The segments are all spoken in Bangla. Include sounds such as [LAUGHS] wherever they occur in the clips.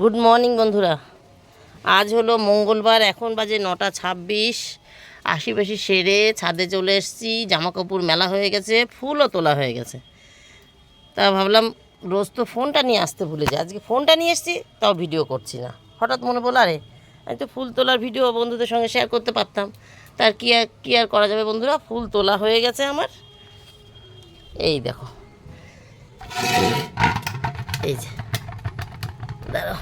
গুড মর্নিং বন্ধুরা। আজ হলো মঙ্গলবার, এখন বাজে নটা ছাব্বিশ। আশি বেশি সেরে ছাদে চলে এসেছি জামা কাপড় মেলা হয়ে গেছে, ফুলও তোলা হয়ে গেছে। তা ভাবলাম রোজ তো ফোনটা নিয়ে আসতে ভুলে যাই। আজকে ফোনটা নিয়ে এসেছি, তাও ভিডিও করছি না। হঠাৎ মনে পড়ল, আরে, আমি তো ফুল তোলার ভিডিও বন্ধুদের সঙ্গে শেয়ার করতে পারতাম। তার কি আর, কী আর করা যাবে বন্ধুরা? ফুল তোলা হয়ে গেছে আমার। এই দেখো। এই যে। দাঁড়াও।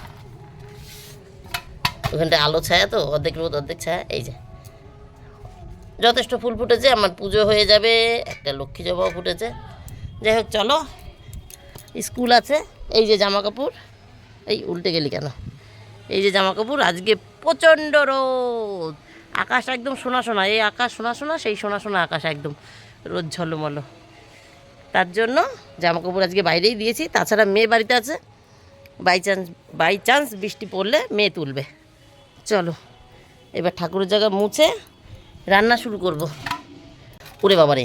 ওখানটা আলো ছায়া তো অর্ধেক রোদ অর্ধেক ছায়া, এই যে। যথেষ্ট ফুল ফুটেছে, আমার পুজো হয়ে যাবে, একটা লক্ষ্মী জবাও ফুটেছে। যাই হোক, চলো। স্কুল আছে, এই যে জামা কাপড়। এই উল্টে গেলি কেন? এই যে জামা কাপড়, আজকে প্রচণ্ড রোদ। আকাশ একদম সোনা সোনা, এই আকাশ সোনা সোনা, সেই সোনা সোনা আকাশ একদম। রোদ ঝলমলো। তার জন্য জামা কাপড় আজকে বাইরেই দিয়েছি, তাছাড়া মেয়ে বাড়িতে আছে। বাই চান্স বাই চান্স বৃষ্টি পড়লে মেয়ে তুলবে। চলো, এবার ঠাকুরের জায়গা মুছে রান্না শুরু করব। ওরে বাবারে,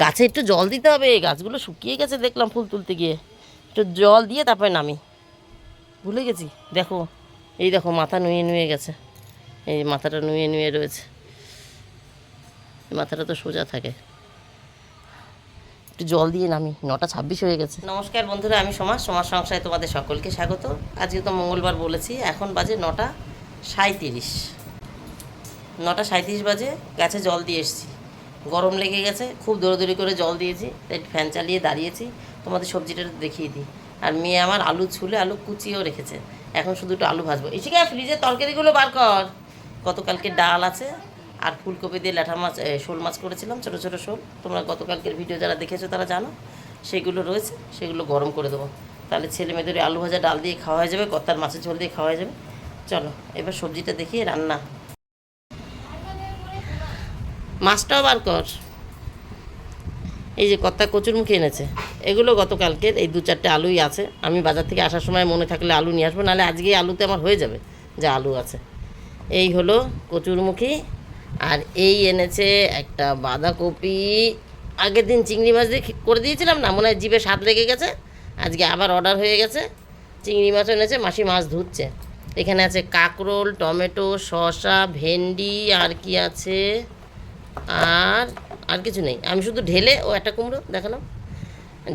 গাছে একটু জল দিতে হবে, গাছগুলো শুকিয়ে গেছে দেখলাম ফুল তুলতে গিয়ে। একটু জল দিয়ে তারপরে নামি। ভুলে গেছি, দেখো, এই দেখো, মাথা নুয়ে নুয়ে গেছে। এই মাথাটা নুয়ে নুয়ে রয়েছে। মাথাটা তো সোজা থাকে। একটু জল দিয়ে নামি। নটা ছাব্বিশ হয়ে গেছে। নমস্কার বন্ধুরা, আমি সমাজ সমাজ সংসারে তোমাদের সকলকে স্বাগত। আজকে তো মঙ্গলবার বলেছি, এখন বাজে নটা সাঁত্রিশ নটা সাঁত্রিশ বাজে, গাছে জল দিয়ে এসেছি। গরম লেগে গেছে, খুব দৌড়দৌড়ি করে জল দিয়েছি, তাই ফ্যান চালিয়ে দাঁড়িয়েছি। তোমাদের সবজিটা দেখিয়ে দিই। আর মেয়ে আমার আলু ছুলে আলু কুচিয়েও রেখেছে। এখন শুধু একটু আলু ভাজবো। এসে ফ্রিজের তরকারিগুলো বার কর। গতকালকে ডাল আছে আর ফুলকপি দিয়ে ল্যাঠা মাছ শোল মাছ করেছিলাম, ছোটো ছোটো শোল। তোমরা গতকালকের ভিডিও যারা দেখেছ তারা জানো, সেগুলো রয়েছে, সেগুলো গরম করে দেবো। তাহলে ছেলে মেয়েদের আলু ভাজা ডাল দিয়ে খাওয়া হয়ে যাবে কত্তার মাছের ঝোল দিয়ে খাওয়া হয়ে যাবে। চলো, এবার সবজিটা দেখিয়ে রান্না। মাছটাও বার কর। এই যে কত্তা কচুরমুখী এনেছে, এগুলো গতকালকের এই দু চারটে আলুই আছে। আমি বাজার থেকে আসার সময় মনে থাকলে আলু নিয়ে আসব, নাহলে আজকে আলুতে আমার হয়ে যাবে, যা আলু আছে। এই হলো কচুরমুখী আর এই এনেছে একটা বাঁধাকপি। আগের দিন চিংড়ি মাছ দিয়ে করে দিয়েছিলাম না, মনে হয় জিভে স্বাদ লেগে গেছে। আজকে আবার অর্ডার হয়ে গেছে। চিংড়ি মাছ এনেছে, মাসি মাছ ধুচ্ছে। এখানে আছে কাকরোল, টমেটো, শসা, ভেন্ডি, আর কি আছে? আর আর কিছু নেই। আমি শুধু ঢেলে, ও একটা কুমড়ো, দেখালাম।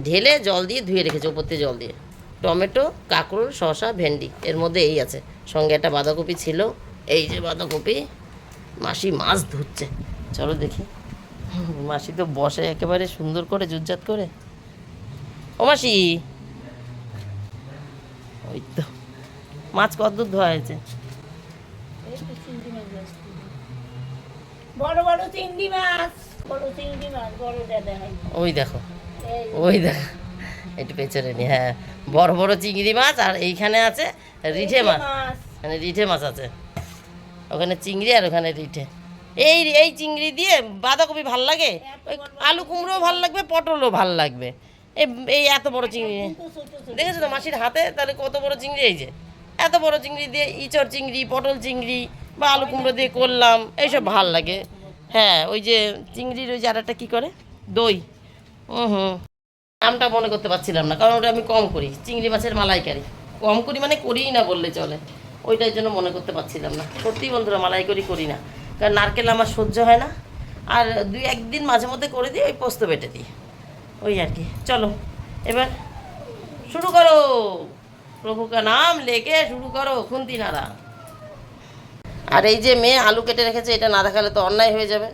ঢেলে জল দিয়ে ধুয়ে রেখেছি, ওপর থেকে জল দিয়ে। টমেটো, কাঁকরোল, শসা, ভেন্ডি, এর মধ্যে এই আছে। সঙ্গে একটা বাঁধাকপি ছিল। এই যে বাঁধাকপি। মাসি মাছ ধরছে। চলো দেখি। মাসি তো বসে একেবারে সুন্দর করে জুজ্জাত করে। ও মাসি! ওই তো মাছ কতদূর ধোয়া হয়েছে? বড় বড় চিংড়ি মাছ বড় চিংড়ি মাছ বড় ওই দেখো ওই দেখ একটু পেছনে নি হ্যাঁ। বড় বড় চিংড়ি মাছ আর এইখানে আছে রিঠে মাছ। মানে রিঠে মাছ আছে। ওখানে চিংড়ি আর ওখানে রিঠে এই এই চিংড়ি দিয়ে বাঁধাকপি ভালো লাগে? ওই আলু কুমড়োও ভালো লাগবে, পটলও ভালো লাগবে। এই এই এত বড় চিংড়ি দেখেছ তো মাসির হাতে? তাহলে কত বড় চিংড়ি এই যে? এত বড় চিংড়ি দিয়ে ইচড় চিংড়ি, পটল চিংড়ি বা আলু কুমড়ো দিয়ে করলাম, এইসব ভালো লাগে। হ্যাঁ ওই যে চিংড়ির ওই আর কী করে? দই। হুম হুম। নামটা মনে করতে পারছিলাম না, কারণ ওটা আমি কম করি, চিংড়ি মাছের মালাইকারি। কম করি মানে করিই না বললে চলে। ওইটার জন্য মনে করতে পারছিলাম না। সত্যিই বন্ধুরা, মালাই করি করি না। কারণ নারকেল আমার সহ্য হয় না। আর দুই একদিন মাঝে মধ্যে করে দিই, ওই পোস্ত বেটে দিই। ওই আর কি। চলো, এবার শুরু করো। প্রভু কা নাম লেকে শুরু করো, খুন্তি নাড়া। আর এই যে মেয়ে আলু কেটে রেখেছে, এটা না দেখালে তো অন্যায় হয়ে যাবে।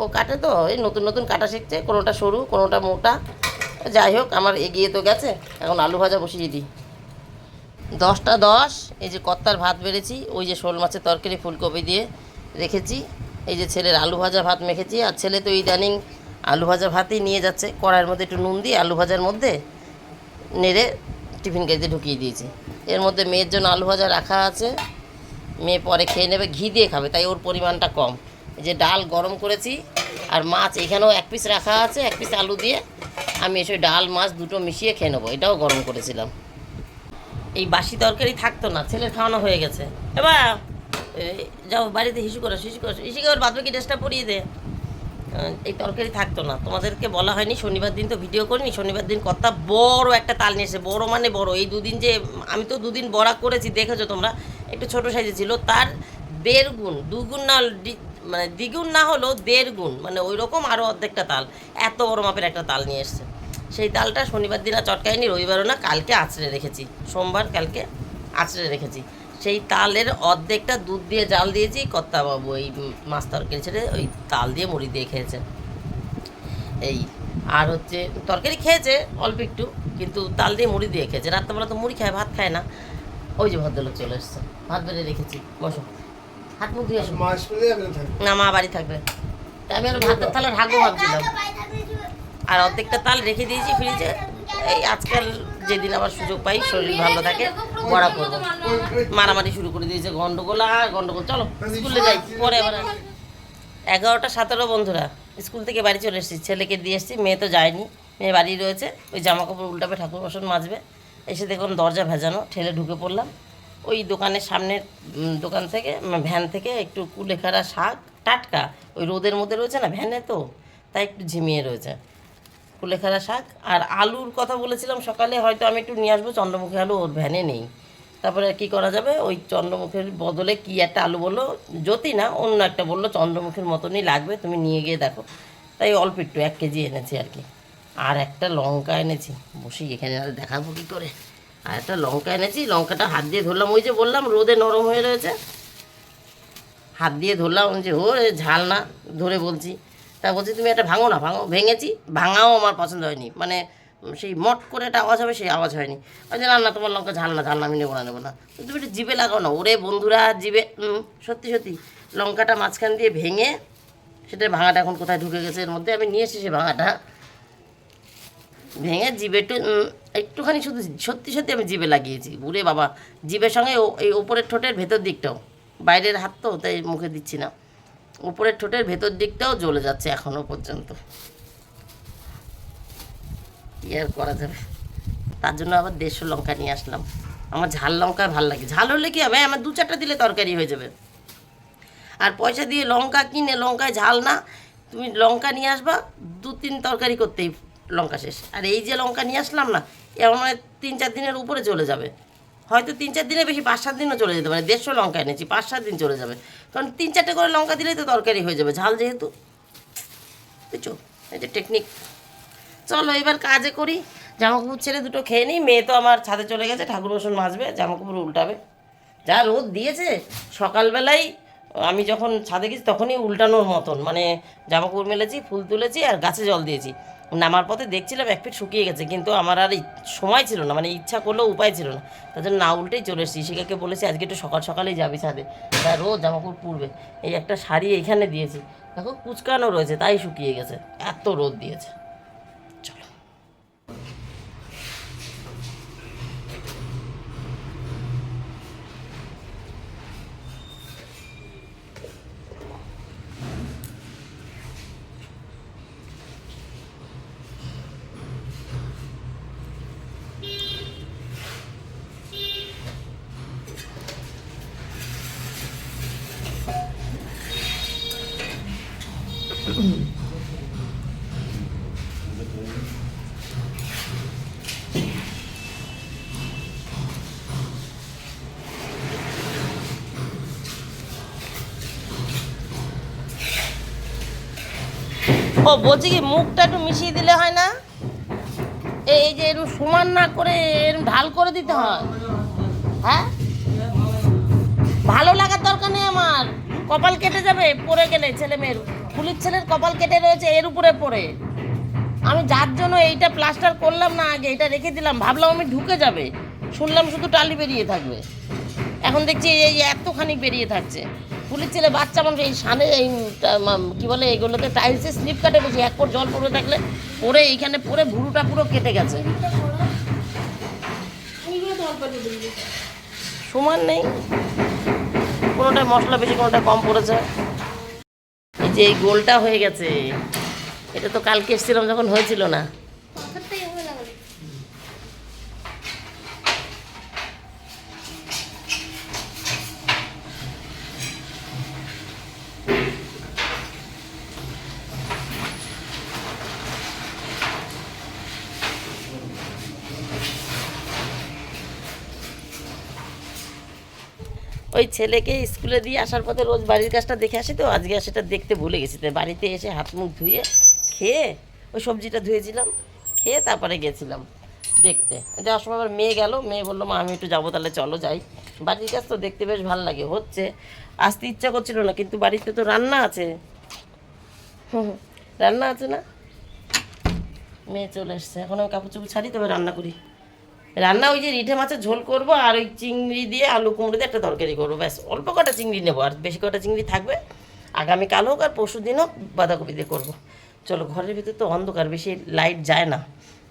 ও কাটে তো, এই নতুন নতুন কাটা শিখছে, কোনোটা সরু, কোনোটা মোটা। যাই হোক, আমার এগিয়ে তো গেছে, এখন আলু ভাজা বসিয়ে দিই। দশটা দশ, এই যে কত্তার ভাত বেড়েছি, ওই যে শোল মাছের তরকারি, ফুলকপি দিয়ে রেখেছি। এই যে ছেলের আলু ভাজা ভাত মেখেছি, আর ছেলে তো ইদানিং আলু ভাজা ভাতই নিয়ে যাচ্ছে। কড়াইয়ের মধ্যে একটু নুন দিয়ে আলু ভাজার মধ্যে নেড়ে টিফিন গাড়িতে ঢুকিয়ে দিয়েছি। এর মধ্যে মেয়ের জন্য আলু ভাজা রাখা আছে। মেয়ে পরে খেয়ে নেবে, ঘি দিয়ে খাবে, তাই ওর পরিমাণটা কম। এই যে ডাল গরম করেছি, আর মাছ এখানেও এক পিস রাখা আছে, এক পিস আলু দিয়ে। আমি এসে ডাল, মাছ দুটো মিশিয়ে খেয়ে নেব, এটাও গরম করেছিলাম। এই বাসি তরকারি থাকতো না ছেলের খাওয়ানো হয়ে গেছে। এবার যাও বাড়িতে হিসু করো হিসু করো হিসুকে ওর বাদবাকি ড্রেসটা পরিয়ে দে। এই তরকারি থাকতো না, তোমাদেরকে বলা হয়নি, শনিবার দিন তো ভিডিও করিনি, শনিবার দিন কর্তা বড় একটা তাল নিয়ে এসে বড় মানে বড়। এই দুদিন যে, আমি তো দুদিন বড়া করেছি, দেখেছ তোমরা, একটু ছোট সাইজে ছিল, তার দেড় গুণ দুগুণ না মানে দ্বিগুণ না হলেও দেড় গুণ মানে ওই রকম আরও অর্ধেকটা তাল, এত বড় মাপের একটা তাল নিয়ে এসছে। সেই তালটা শনিবার দিন আর চটকাইনি রবিবারও না কালকে আঁচড়ে রেখেছি। সোমবার কালকে আঁচড়ে রেখেছি। সেই তালের অর্ধেকটা দুধ দিয়ে জাল দিয়েছি কর্তাবাবু এই মাছ তরকারি ছেড়ে ওই তাল দিয়ে মুড়ি দিয়ে খেয়েছে এই আর হচ্ছে তরকারি খেয়েছে অল্প একটু কিন্তু তাল দিয়ে মুড়ি দিয়ে খেয়েছে। রাত্রেবেলা তো মুড়ি খায় ভাত খায় না। ওই যে ভদ্রলোক চলে এসছে। ভাত বেড়ে রেখেছি বসো। হাত মুখ দিয়ে না মা বাড়ি থাকবে। আমি আর ভাতের থালা ঢাকবো ভাবছিলাম। আর অর্ধেকটা তাল রেখে দিয়েছি ফ্রিজে। এই আজকাল যেদিন আবার সুযোগ পাই, শরীর ভালো থাকে, বড়া করব। মারামারি শুরু করে দিয়েছে গন্ডগোল, আর গন্ডগোল। চলো, স্কুলে যাই, পরে আবার এগারোটা, সতেরো বন্ধুরা, স্কুল থেকে বাড়ি চলে এসেছি। ছেলেকে দিয়ে এসেছি, মেয়ে তো যায়নি, মেয়ে বাড়ি রয়েছে, ওই জামা কাপড় উল্টাবে ঠাকুর বাসন মাজবে। এসে দেখুন দরজা ভেজানো, ঠেলে ঢুকে পড়লাম। ওই দোকানের সামনের দোকান থেকে ভ্যান থেকে একটু কুলেখাড়া শাক, টাটকা। ওই রোদের মধ্যে রয়েছে না, ভ্যানে তো, তাই একটু ঝিমিয়ে রয়েছে। কুলেখাড়া শাক। আর আলুর কথা বলেছিলাম সকালে, হয়তো আমি একটু নিয়ে আসব, চন্দ্রমুখী আলু ওর ভ্যানে নেই। তারপরে কি করা যাবে? ওই চন্দ্রমুখীর বদলে কি একটা আলু বলল? জ্যোতি না, অন্য একটা বলল, চন্দ্রমুখীর মতনই লাগবে, তুমি নিয়ে গিয়ে দেখো। তাই অল্প একটু, এক কেজি এনেছি আর কি। আর একটা লঙ্কা এনেছি। বসি, এখানে আর দেখাবো কী করে। আর একটা লঙ্কা এনেছি, লঙ্কাটা হাত দিয়ে ধরলাম। ওই যে বললাম, রোদে নরম হয়ে রয়েছে। হাত দিয়ে ধরলাম, যে ও ঝাল না, ধরে বলছি। তা বলছি, তুমি একটা ভাঙো না, ভাঙো। ভেঙেছি, ভাঙাও আমার পছন্দ হয়নি। মানে সেই মট করে একটা আওয়াজ হবে, সেই আওয়াজ হয়নি। যে না না, তোমার লঙ্কা ঝাল না ঝাল না, আমি নেব না নেব না। তুমি একটু জিভে লাগাও না, ওরে বন্ধুরা, জিভে সত্যি সত্যি, লঙ্কাটা মাঝখান দিয়ে ভেঙে সেটা ভাঙাটা এখন কোথায় ঢুকে গেছে, এর মধ্যে আমি নিয়ে এসেছি ভাঙাটা। ভেঙে জিভে একটু একটুখানি শুধু সত্যি সত্যি আমি জিভে লাগিয়েছি। উরে বাবা, জিভের সঙ্গে এই ওপরের ঠোঁটের ভেতর দিকটাও, বাইরের হাত তো তাই মুখে দিচ্ছি না। উপরের ঠোঁটের ভেতর দিকটাও জ্বলে যাচ্ছে এখনও পর্যন্ত। কি আর করা যাবে? তার জন্য আবার দেড়শো লঙ্কা নিয়ে আসলাম। আমার ঝাল লঙ্কা ভালো লাগে। ঝাল হলে কি হবে? আমার দু চারটা দিলে তরকারি হয়ে যাবে। আর পয়সা দিয়ে লঙ্কা কিনে, লঙ্কায় ঝাল না, তুমি লঙ্কা নিয়ে আসবা, দু তিন তরকারি করতেই লঙ্কা শেষ। আর এই যে লঙ্কা নিয়ে আসলাম না এমন তিন চার দিনের উপরে চলে যাবে। হয়তো তিন চার দিনে বেশি, পাঁচ সাত দিনও চলে যেতে পারে। দেড়শো লঙ্কা এনেছি, পাঁচ সাত দিন চলে যাবে। কারণ তিন চারটে করে লঙ্কা দিলেই তো তরকারি হয়ে যাবে, ঝাল যেহেতু। বুঝছ? এই যে টেকনিক চলো, এবার কাজে করি। জামা কাপড় ছেড়ে দুটো খেয়ে নিই। মেয়ে তো আমার ছাদে চলে গেছে, ঠাকুর বসন মাজবে জামা কাপড় উল্টাবে। যা রোদ দিয়েছে সকালবেলায় আমি যখন ছাদে গেছি, তখনই উল্টানোর মতন। মানে জামা কাপড় মেলেছি, ফুল তুলেছি আর গাছে জল দিয়েছি। নামার পথে দেখছিলাম এক ফিট শুকিয়ে গেছে, কিন্তু আমার আর সময় ছিল না মানে ইচ্ছা করলেও উপায় ছিল না। তার জন্য না উল্টেই চলে এসেছি। শিখাকে বলেছি, আজকে একটু সকাল সকালেই যাবি ছাদে। তা রোজ জামাকাপড় পুড়বে এই একটা শাড়ি এখানে দিয়েছি। দেখো কুচকানো রয়েছে, তাই শুকিয়ে গেছে। এত রোদ দিয়েছে। ও, বলছি কি, মুখটা একটু মিশিয়ে দিলে হয় না? এই যে এরকম সমান না করে এরকম ঢাল করে দিতে হয়। হ্যাঁ? ভালো লাগার দরকার নেই আমার। কপাল কেটে যাবে, পড়ে গেলে ছেলে মেয়ের। পুলিশ ছেলের কপাল কেটে রয়েছে, এর উপরে পড়ে। আমি যার জন্য এইটা প্লাস্টার করলাম না আগে, এটা রেখে দিলাম, ভাবলাম আমি ঢুকে যাবে। শুনলাম শুধু টালি বেরিয়ে থাকবে। এখন দেখছি এই এতখানি বেরিয়ে থাকছে। পুলিশ ছেলে, বাচ্চা মানুষ, এই সানে এই কি বলে এগুলোতে টাইলসে স্লিপ কাটে বেশি এক কোট জল পড়ে থাকলে পরে এইখানে পরে ভুরুটা পুরো কেটে গেছে। সমান নেই। কোনোটায় মশলা বেশি, কোনোটায় কম পড়েছে। এই যে এই গোলটা হয়ে গেছে। এটা তো কালকে এসেছিলাম, যখন হয়েছিল না। ওই ছেলেকে স্কুলে দিয়ে আসার পথে রোজ বাড়ির কাজটা দেখে আসি তো আজকে সেটা দেখতে ভুলে গেছি। তাই বাড়িতে এসে হাত মুখ ধুয়ে খেয়ে ওই সবজিটা ধুয়েছিলাম খেয়ে তারপরে গেছিলাম দেখতে। যাওয়ার সময় আবার মেয়ে গেল মেয়ে বলল মা আমি একটু যাব তাহলে চলো যাই। বাড়ির কাজ তো দেখতে বেশ ভালো লাগে হচ্ছে। আসতে ইচ্ছা করছিল না কিন্তু বাড়িতে তো রান্না আছে। হুম, [LAUGHS] রান্না আছে না? মেয়ে চলে এসছে এখন আমি কাপড় চোপড় ছাড়ি তবে রান্না করি। রান্না ওই যে রিঠে মাছের ঝোল করব আর ওই চিংড়ি দিয়ে আলু কুমড়ো দিয়ে একটা তরকারি করব, ব্যাস। অল্প কটা চিংড়ি নেব, আর বেশি কটা চিংড়ি থাকবে। আগামীকাল হোক আর পরশু দিন হোক বাঁধাকপি দিয়ে করব। চলো, ঘরের ভিতরে তো অন্ধকার, বেশি লাইট যায় না।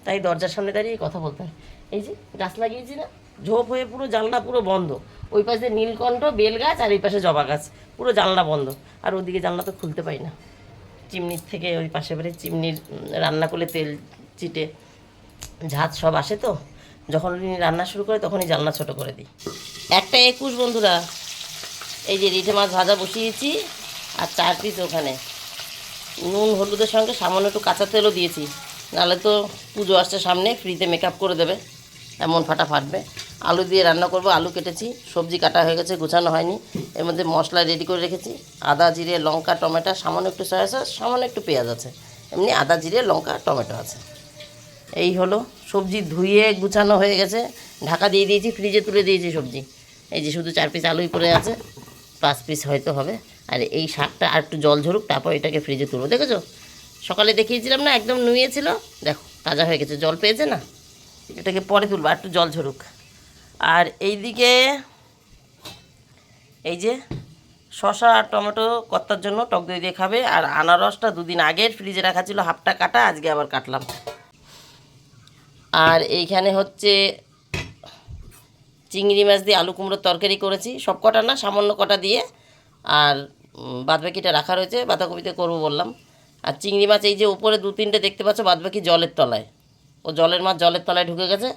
তাই দরজার সামনে দাঁড়িয়ে কথা বলতে হয়। এই যে গাছ লাগিয়েছি না, ঝোপ হয়ে পুরো জানলা পুরো বন্ধ। ওই পাশে নীলকণ্ঠ বেল গাছ আর এই পাশে জবা গাছ, পুরো জানলা বন্ধ। আর ওদিকে জানলা তো খুলতে পাই না। চিমনির থেকে ওই পাশে বাড়ি চিমনির রান্না করলে তেল চিটে ঝাঁজ সব আসে তো। যখন উনি রান্না শুরু করে, তখনই জানলা ছোট করে দিই। একটা একুশ বন্ধুরা, এই যে রিঠে মাছ ভাজা বসিয়েছি, আর চার পিস ওখানে। নুন, হলুদের সঙ্গে সামান্য একটু কাঁচা তেলও দিয়েছি। নাহলে তো পুজো আসছে সামনে, ফ্রিতে মেকআপ করে দেবে, এমন ফাটা ফাটবে। আলু দিয়ে রান্না করব, আলু কেটেছি, সবজি কাটা হয়ে গেছে, গোছানো হয়নি। এর মধ্যে মশলা রেডি করে রেখেছি, আদা, জিরে, লঙ্কা, টমেটো, সামান্য একটু সয়া সস, সামান্য একটু পেঁয়াজ আছে। এমনি আদা, জিরে, লঙ্কা, টমেটো আছে। এই হলো সবজি ধুয়ে গুছানো হয়ে গেছে। ঢাকা দিয়ে দিয়েছি ফ্রিজে তুলে দিয়েছি সবজি। এই যে শুধু চার পিস আলুই করে আছে, পাঁচ পিস হয়তো হবে। আর এই শাকটা আর একটু জল ঝরুক, তারপর এটাকে ফ্রিজে তুলবো। দেখেছ? সকালে দেখিয়েছিলাম না, একদম নুয়েছিল। দেখো, তাজা হয়ে গেছে। জল পেয়েছে না? এটাকে পরে তুলবো, আর একটু জল ঝরুক। আর এইদিকে এই যে শশা আর টমেটো কর্তার জন্য টক দই দিয়ে খাবে। আর আনারসটা দুদিন আগের ফ্রিজে রাখা ছিল, হাফটা কাটা, আজকে আবার কাটলাম। আর এইখানে হচ্ছে চিংড়ি মাছ দিয়ে আলু কুমড়োর তরকারি করেছি। সব কটা না, সামান্য কটা দিয়ে। আর বাদবাকিটা রাখা রয়েছে, বাঁধাকপিতে করব বললাম। আর চিংড়ি মাছ এই যে উপরে দু তিনটে দেখতে পাচ্ছ, বাদবাকি জলের তলায়। ও জলের মাছ জলের তলায় ঢুকে গেছে।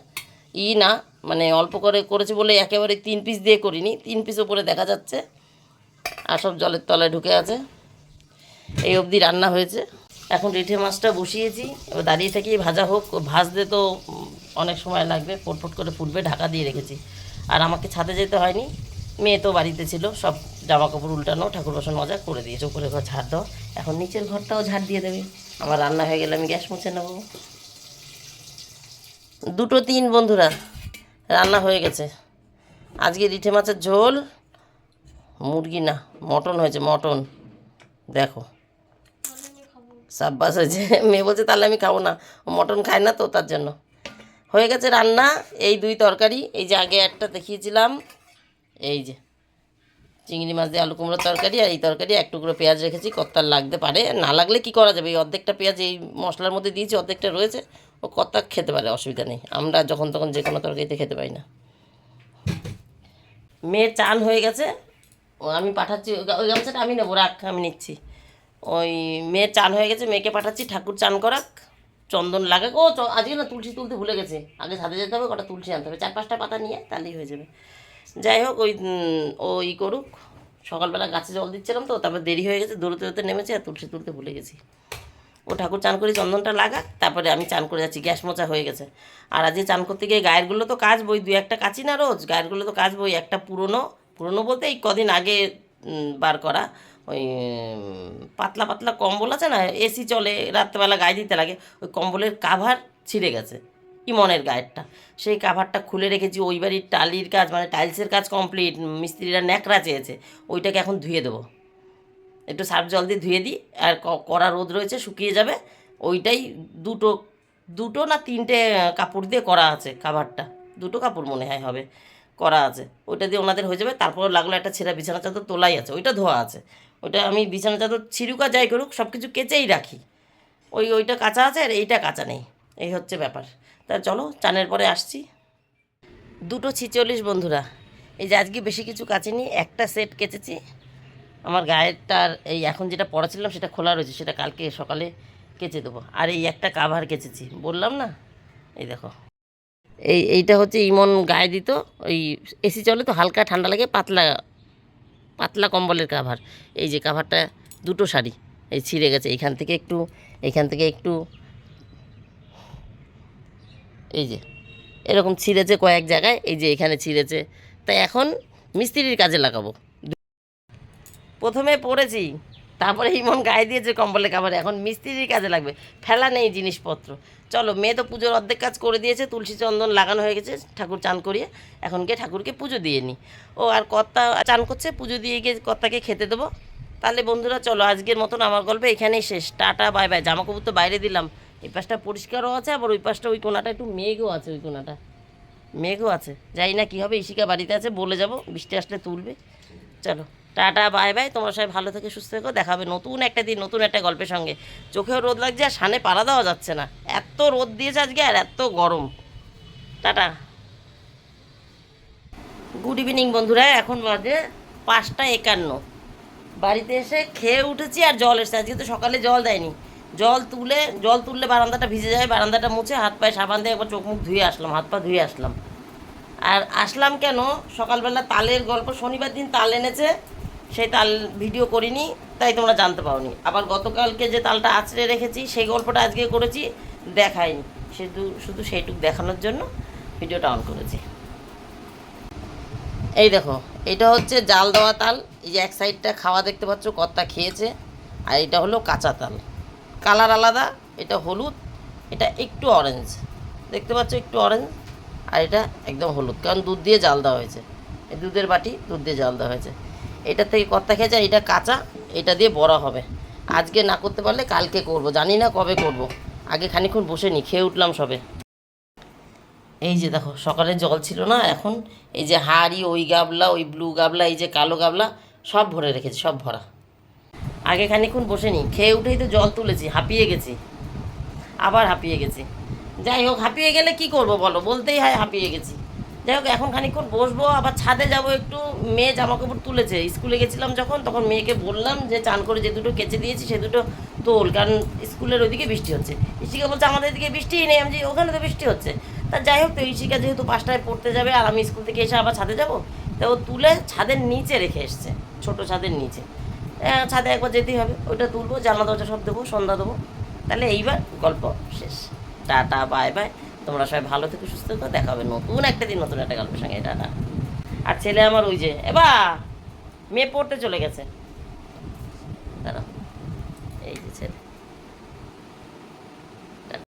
ই না মানে অল্প করে করেছি বলে একেবারে তিন পিস দিয়ে করিনি, তিন পিস উপরে দেখা যাচ্ছে। আর সব জলের তলায় ঢুকে আছে। এই অবধি রান্না হয়েছে। এখন রিঠে মাছটা বসিয়েছি, এবার দাঁড়িয়ে থাকি, ভাজা হোক, ভাজতে তো অনেক সময় লাগবে ফটফট করে ফুটবে, ঢাকা দিয়ে রেখেছি। আর আমাকে ছাদে যেতে হয়নি, মেয়ে তো বাড়িতে ছিল, সব জামা কাপড় উল্টানো ঠাকুর বাসন মজা করে দিয়েছে, উপরে ঘর ঝাড় দাও। এখন নিচের ঘরটাও ঝাড় দিয়ে দেবে। আমার রান্না হয়ে গেলে আমি গ্যাস মুছে নেব। দুটো তিন বন্ধুরা, রান্না হয়ে গেছে। আজকে রিঠে মাছের ঝোল, মুরগি না, মটন হয়েছে, মটন। দেখো। সাব্বাস হয়েছে। মেয়ে বলছে, তাহলে আমি খাব না। ও মটন খায় না তো, তার জন্য। হয়ে গেছে রান্না, এই দুই তরকারি। এই যে আগে একটা দেখিয়েছিলাম, এই যে চিংড়ি মাছ দিয়ে আলু কুমড়োর তরকারি, আর এই তরকারি এক টুকরো পেঁয়াজ রেখেছি কত্তার লাগতে পারে। না লাগলে কি করা যাবে? এই অর্ধেকটা পেঁয়াজ এই মশলার মধ্যে দিয়েছি, অর্ধেকটা রয়েছে। ও কত্তা খেতে পারে, অসুবিধা নেই। আমরা যখন তখন যে কোনো তরকারিতে খেতে পাই না। মেয়ের চান হয়ে গেছে। ও আমি পাঠাচ্ছি ওই ওই গামছাটা আমি নেব, রাখ, আমি নিচ্ছি। ওই মেয়ের চান হয়ে গেছে, মেয়েকে পাঠাচ্ছি, ঠাকুর চান করাক, চন্দন লাগাক। ও আজকে না তুলসী তুলতে ভুলে গেছে। আগে ছাদে যেতে হবে, কটা তুলসী আনতে হবে। চার পাঁচটা পাতা নিয়ে তাহলেই হয়ে যাবে। যাই হোক, ওই ও ই করুক। সকালবেলা গাছে জল দিচ্ছিলাম তো, তারপর দেরি হয়ে গেছে, দৌড়তে দৌড়তে নেমেছে আর তুলসী তুলতে ভুলে গেছি। ও ঠাকুর চান করে চন্দনটা লাগাক, তারপরে আমি চান করে যাচ্ছি, গ্যাস মোচা হয়ে গেছে। আর আজকে চান করতে গিয়ে গায়েরগুলো তো কাজ বই দু একটা কাচি না রোজ? গায়েরগুলো তো কাজ বই, একটা পুরনো পুরনো বলতে এই কদিন আগে বার করা। ওই পাতলা পাতলা কম্বল আছে না, এসি চলে, রাত্রেবেলা গায়ে দিতে লাগে, ওই কম্বলের কাভার ছিঁড়ে গেছে, ইমনের গায়েরটা। সেই কাভারটা খুলে রেখেছি, ওই বাড়ির টালির কাজ মানে টাইলসের কাজ কমপ্লিট মিস্ত্রিরা ন্যাকড়া চেয়েছে, ওইটাকে এখন ধুয়ে দেবো। একটু সার্ফ জল দিয়ে ধুয়ে দিই, আর কড়া রোদ রয়েছে, শুকিয়ে যাবে, ওইটাই দুটো দুটো না তিনটে কাপড় দিয়ে করা আছে কাভারটা দুটো কাপড় মনে হয় হবে, করা আছে, ওইটা দিয়ে ওনাদের হয়ে যাবে তারপর লাগল একটা ছেঁড়া বিছানা চাদর তোলাই আছে, ওইটা ধোয়া আছে। ওইটা আমি বিছানা চাদর ছিঁড়ুক আর যাই করুক সব কিছু কেচেই রাখি। ওই ওইটা কাঁচা আছে আর এইটা কাঁচা নেই। এই হচ্ছে ব্যাপার। তা চলো, চানের পরে আসছি। দুটো ছিচল্লিশ বন্ধুরা। এই যে আজকে বেশি কিছু কাচিনি, একটা সেট কেচেছি। আমার গায়েরটার এই এখন যেটা পড়াছিলাম সেটা খোলা রয়েছে, সেটা কালকে সকালে কেচে দেবো। আর এই একটা কাভার কেচেছি, বললাম না? এই দেখো। এই, এইটা হচ্ছে ইমন গায়ে দিত, ওই এসি চলে তো, হালকা ঠান্ডা লাগে, পাতলা পাতলা কম্বলের কাভার এই যে কাভারটা দুটো শাড়ি, এই ছিঁড়ে গেছে। এইখান থেকে একটু এইখান থেকে একটু, এই যে, এরকম ছিঁড়েছে কয়েক জায়গায়, এই যে এখানে ছিঁড়েছে। তাই এখন মিস্ত্রির কাজে লাগাবো। প্রথমে পড়েছি, তারপরে ইমন গায়ে দিয়েছে কম্বলে কাভার এখন মিস্ত্রির কাজে লাগবে। ফেলা নেই জিনিসপত্র। চলো, মেয়ে তো পুজোর অর্ধেক কাজ করে দিয়েছে, তুলসী চন্দন লাগানো হয়ে গেছে, ঠাকুর চান করিয়ে এখন গিয়ে ঠাকুরকে পুজো দিয়ে নিই ও আর কর্তা চান করছে, পুজো দিয়ে গিয়ে কর্তাকে খেতে দেবো। তাহলে বন্ধুরা চলো, আজকের মতন আমার গল্প এখানেই শেষ। Tata, bye bye. জামা কাপড় তো বাইরে দিলাম। এই পাশটা পরিষ্কারও আছে, আবার ওই পাশটা ওই কোনাটা একটু মেঘও আছে, ওই কোনাটা। মেঘও আছে। যাই না, কী হবে ইশিকা বাড়িতে আছে, বলে যাব, বৃষ্টি আসলে তুলবে। চলো। Tata, bye bye. তোমার সবাই ভালো থেকে সুস্থ থেকো। দেখাবে নতুন একটা দিন, নতুন একটা গল্পের সঙ্গে। চোখেও রোদ লাগছে আর সানে পাড়া দেওয়া যাচ্ছে না। এত রোদ দিয়েছে আজকে আর এত গরম। টাটা। গুড ইভিনিং বন্ধুরা। এখন বাজে পাঁচটা একান্ন। বাড়িতে এসে খেয়ে উঠেছি আর জল এসেছে। আজকে তো সকালে জল দেয়নি। জল তুলে, জল তুললে বারান্দাটা ভিজে যায় বারান্দাটা মুছে হাত পায়ে সাবান দিয়ে একবার চোখ মুখ ধুয়ে আসলাম, হাত পা ধুয়ে আসলাম। আর আসলাম কেন? সকালবেলা তালের গল্প, শনিবার দিন তাল এনেছে। সেই তাল ভিডিও করিনি, তাই তোমরা জানতে পাওনি। আবার গতকালকে যে তালটা আছড়ে রেখেছি, সেই গল্পটা আজকে করেছি, দেখাইনি। শুধু শুধু সেইটুক দেখানোর জন্য ভিডিওটা অন করেছি। এই দেখো, এটা হচ্ছে জাল দেওয়া তাল। এই যে এক সাইডটা খাওয়া দেখতে পাচ্ছ কত্তা খেয়েছে। আর এটা হলো কাঁচা তাল। কালার আলাদা, এটা হলুদ, এটা একটু অরেঞ্জ দেখতে পাচ্ছ একটু অরেঞ্জ আর এটা একদম হলুদ। কারণ দুধ দিয়ে জাল দেওয়া হয়েছে। এই দুধের বাটি দুধ দিয়ে জাল দেওয়া হয়েছে। এটা থেকে কত্তা খেয়েছে এটা কাঁচা, এটা দিয়ে বড়া হবে। আজকে না করতে পারলে কালকে করব, জানি না কবে করব। আগে খানিক্ষণ বসে নি, খেয়ে উঠলাম সবে। এই যে দেখো, সকালে জল ছিল না, এখন এই যে হাড়ি, ওই গাবলা, ওই ব্লু গাবলা, এই যে কালো গাবলা, সব ভরে রেখেছি, সব ভরা। আগে খানিক্ষণ বসে নি, খেয়ে উঠেই তো জল তুলেছি, হাঁপিয়ে গেছি। আবার হাঁপিয়ে গেছি। যাই হোক, হাঁপিয়ে গেলে কি করব বলো? বলতেই হয় হাঁপিয়ে গেছি। যাই হোক, এখন খানিক্ষণ বসবো, আবার ছাদে যাব একটু। মেয়ে জামা কাপড় তুলেছে। স্কুলে গেছিলাম যখন, তখন মেয়েকে বললাম যে, চান করে যে দুটো কেচে দিয়েছি, সে দুটো তোল। কারণ স্কুলের ওইদিকে বৃষ্টি হচ্ছে। ইশিকা বলছে, আমাদের দিকে বৃষ্টিই নেই, আমি যে, ওখানে তো বৃষ্টি হচ্ছে। তা যাই হোক, তো ইশিকা যেহেতু পাঁচটায় পড়তে যাবে, আর আমি স্কুল থেকে এসে আবার ছাদে যাব, তা ও তুলে ছাদের নিচে রেখে এসছে, ছোট ছাদের নিচে। ছাদে একবার যেতেই হবে। ওইটা তুলবো, জানলা দরজা সব দেবো, সন্ধ্যা দেবো। তাহলে এইবার গল্প শেষ। Tata, bye bye. তোমরা সবাই ভালো থেকে, সুস্থ থেকো, দেখা হবে নতুন একটা দিন, নতুন একটা গল্পের সঙ্গে এটা আর ছেলে আমার ওই যে এবার মেয়ে পড়তে চলে গেছে।